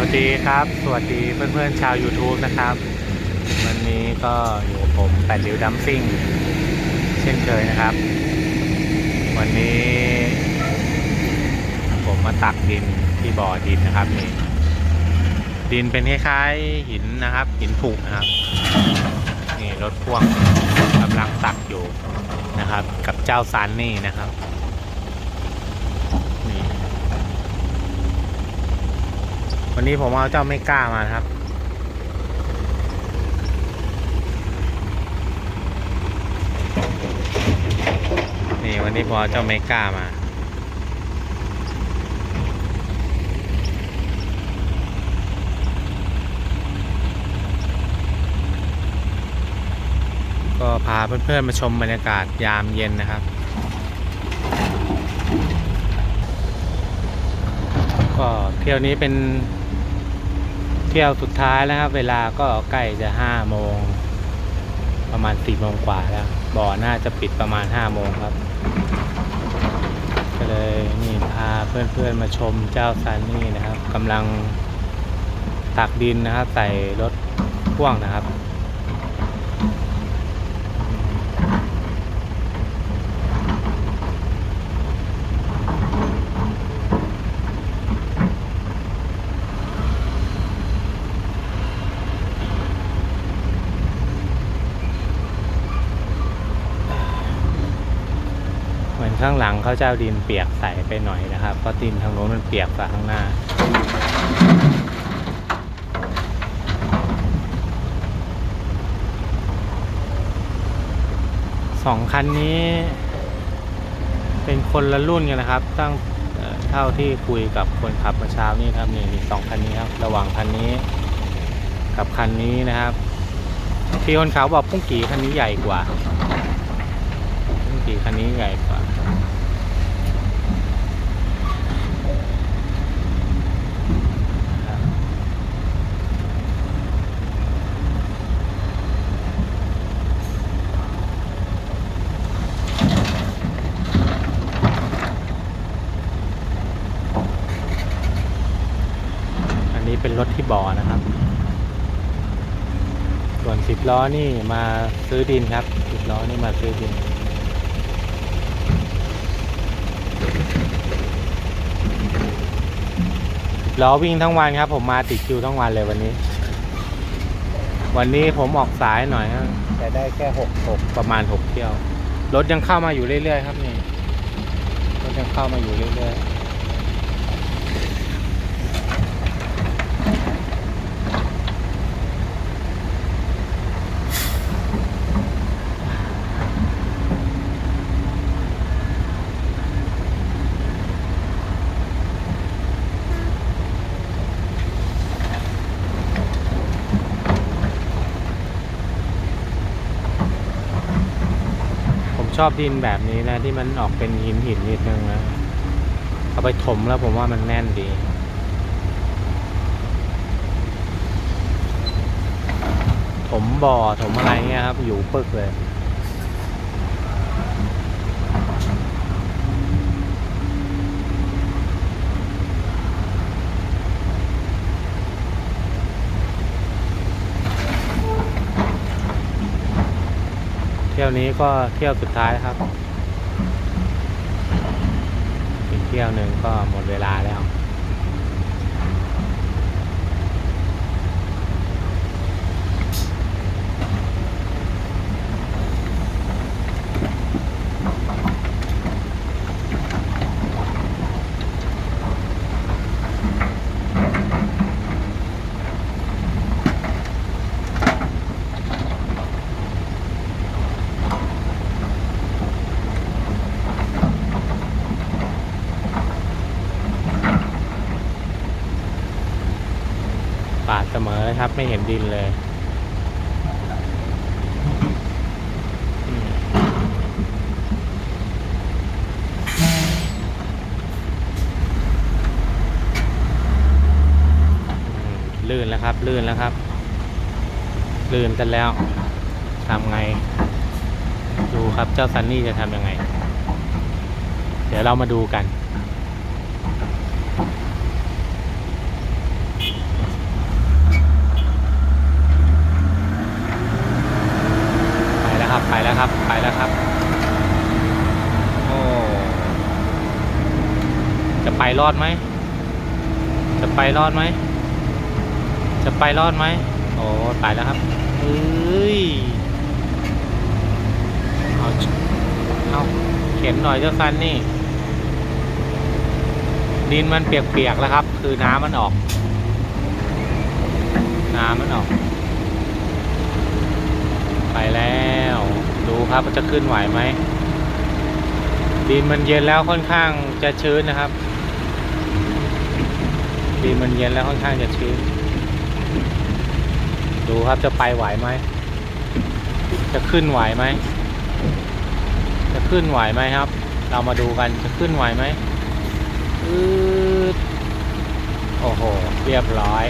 วัสดีครับ สวัสดีเพื่อนๆชาว YouTube นะครับ วันนี้ก็อยู่ผมแปดริ้วดัมซิ่ง เช่นเคยนะครับ วันนี้ ผมมาตักดินที่บ่อดินนะครับนี่ดินเป็นคล้ายๆหินนะครับ หินผุนะครับ นี่รถพ่วงกำลังตักอยู่นะครับ กับเจ้าซันนี่นะครับนี่ วันนี้ผมเอาเจ้าไม่กล้ามาครับ นี่วันนี้ผมเอาเจ้าไม่กล้ามาก็พาเพื่อนๆมาชมบรรยากาศยามเย็นนะครับ ก็เที่ยวนี้เป็น เที่ยวสุดท้ายแล้วครับ เวลาก็ใกล้จะห้าโมง ประมาณสี่โมงกว่าแล้ว บ่อน่าจะปิดประมาณห้าโมงครับ ก็เลยนี่พาเพื่อนๆมาชมเจ้าซันนี่นะครับกำลังตักดินนะครับ ใส่รถพ่วงนะครับ เหมือนข้างหลังเขาเจ้าดินเปียกใส่ไปหน่อยนะครับ เพราะดินทางโน้นมันเปียกกว่าข้างหน้าสองคันนี้เป็นคนละรุ่นกันนะครับ ตั้งเอ่อเท่าที่คุยกับคนขับเมื่อเช้านี้ครับนี่มีสองคันนี้ครับ ระหว่างคันนี้ กับคันนี้นะครับพี่คนขาวบอกปุ้งกี่คันนี้ใหญ่กว่าปุ้งกี่คันนี้ใหญ่กว่า รถที่บ่อนะครับ ส่วนสิบล้อนี่มาซื้อดินครับสิบล้อนี่มาซื้อดินล้อวิ่งทั้งวันครับ ผมมาติดคิวทั้งวันเลยวันนี้ วันนี้ผมออกสายหน่อยครับแต่ได้แค่หกหกประมาณหกเที่ยว รถยังเข้ามาอยู่เรื่อยๆครับนี่ รถยังเข้ามาอยู่เรื่อยๆ ชอบดินแบบนี้นะ ที่มันออกเป็นหินหินนิดนึงนะเอาไปถมแล้วผมว่ามันแน่นดีถมบ่อถมอะไรเงี้ยครับ อยู่ปึกเลย ยวนี้ก็เที่ยวสุดท้ายครับ อีกเที่ยวหนึ่งก็หมดเวลาแล้ว ป ครับ ไม่เห็นดินเลย ลื่นแล้วครับ ลื่นแล้วครับ ลื่นกันแล้วทำไง ดูครับเจ้าซันนี่จะทำยังไง เดี๋ยวเรามาดูกัน ครับ ไปแล้วครับ ไปแล้วครับ โอ้ จะไปรอดไหม จะไปรอดไหม จะไปรอดไหม โอ้ ตายแล้วครับเอ้ย เอา เอาเข็นหน่อยเจ้าคันนี่ ดินมันเปียกๆแล้วครับ คือน้ำมันออก น้ำมันออก ไปแล้ว ครับจะขึ้นไหวไหมดินมันเย็นแล้วค่อนข้างจะชื้นนะครับดินมันเย็นแล้วค่อนข้างจะชื้น ดูครับจะไปไหวไหมจะขึ้นไหวไหมจะขึ้นไหวไหมครับ เรามาดูกันจะขึ้นไหวไหมอืดโอ้โห เรียบร้อย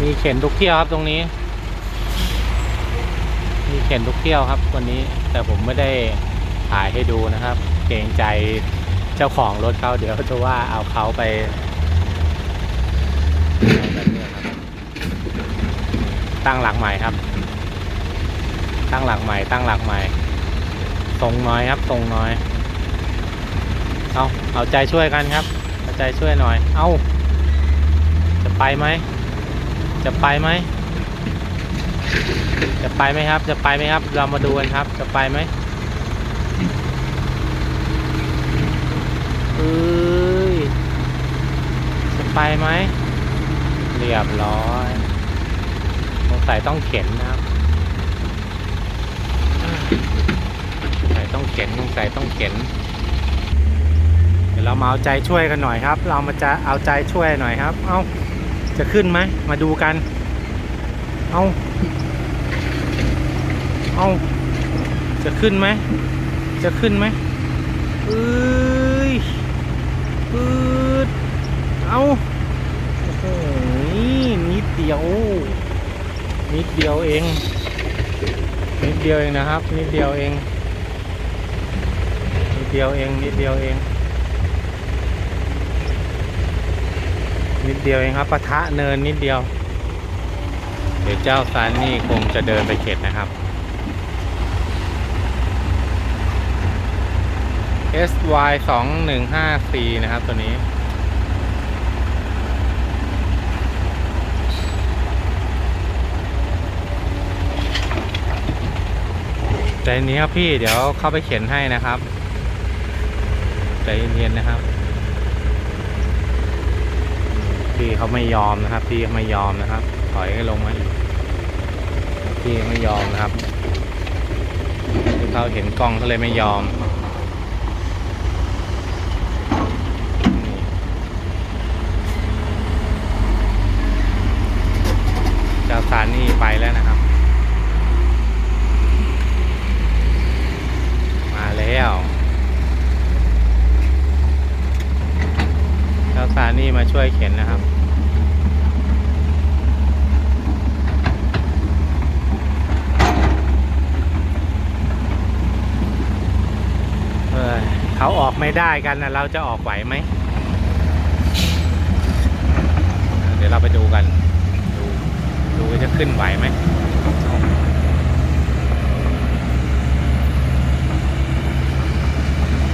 มีเข็นทุกเที่ยวครับตรงนี้ มีเข็นทุกเที่ยวครับวันนี้แต่ผมไม่ได้ถ่ายให้ดูนะครับ เกรงใจเจ้าของรถเขาเดี๋ยวจะว่าเอาเขาไปตั้งหลักใหม่ครับ ตั้งหลักใหม่ ตั้งหลักใหม่ ตรงน้อยครับ ตรงน้อย เอาเอาใจช่วยกันครับเอาใจช่วยหน่อย เอาจะไปไหม จะไปไหม จะไปไหมครับ จะไปไหมครับ เรามาดูกันครับ จะไปไหมเอ้ยจะไปไหม เรียบร้อยสงสัยต้องเข็นนะครับสงสัยต้องเข็นสงสัยต้องเข็น เดี๋ยวเรามาเอาใจช่วยกันหน่อยครับ เรามาจะเอาใจช่วยหน่อยครับ เอาจะขึ้นไหม มาดูกัน เอา เอาจะขึ้นไหม จะขึ้นไหมเอ้ยปืดเอาโอ้โหนิดเดียว นิดเดียวเอง นิดเดียวเองนะครับ นิดเดียวเอง นิดเดียวเอง นิดเดียวเอง นิดเดียวเองครับปะทะเนินนิดเดียว เดี๋ยวเจ้าซานนี่คงจะเดินไปเข็ดนะครับ SY 2 1 5 C นะครับตัวนี้ ใจนี้ครับพี่เดี๋ยวเข้าไปเขียนให้นะครับ ใจเย็นๆนะครับ พี่เขาไม่ยอมนะครับ พี่เขาไม่ยอมนะครับ ถอยให้ลงมาอีกพี่ไม่ยอมนะครับเขาเห็นกล้องเขาเลยไม่ยอมนี่เจ้าซานนี่ ไปแล้วนะครับ มาแล้วเจ้าซานี่มาช่วยเข็นนะครับเอ้ยเขาออกไม่ได้กันนะเราจะออกไหวไหม เดี๋ยวเราไปดูกัน ดูจะขึ้นไหวไหม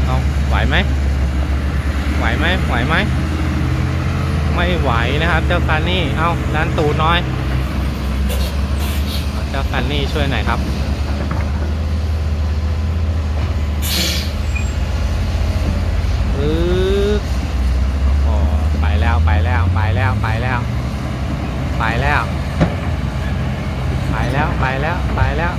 เอาไหวไหมไหวไหมไหวไหมไม่ไหวนะครับ เจ้าคันนี่เอาดันตูดน้อย เจ้าคันนี่ช่วยหน่อยครับปึ๊บโอ้ไปแล้วไปแล้วไปแล้วไปแล้ว ไปแล้ว ไปแล้วไปแล้ว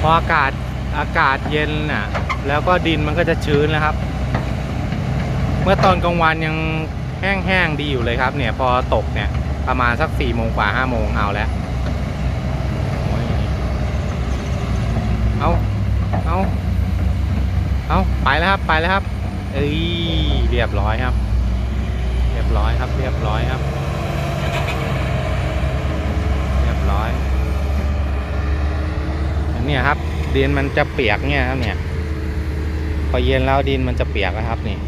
พออากาศอากาศเย็นน่ะ แล้วก็ดินมันก็จะชื้นนะครับ เมื่อตอนกลางวันยังแห้งๆดีอยู่เลยครับ เนี่ย พอตกเนี่ยประมาณสักสี่โมงกว่าห้าโมงเอาแล้วเอาเอาเอาไปแล้วครับไปแล้วครับ เอ้ยเรียบร้อยครับ เรียบร้อยครับ เรียบร้อยครับ ร้อยอันเนี้ยครับ ดินมันจะเปียกเนี่ยครับเนี่ย พอเย็นแล้วดินมันจะเปียกนะครับนี่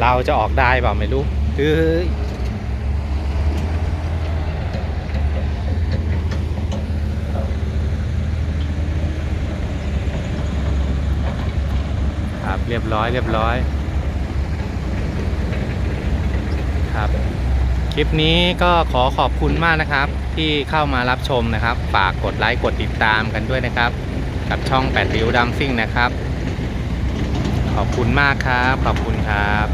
เราจะออกได้เปล่าไม่รู้เฮ้ยบร้อยเรียบร้อย ครับ คลิปนี้ก็ขอขอบคุณมากนะครับ ที่เข้ามารับชมนะครับ ฝากกดไลค์กดติดตามกันด้วยนะครับ กับช่องแปดริ้วดัมซิ่งนะครับ ขอบคุณมากครับ ขอบคุณครับ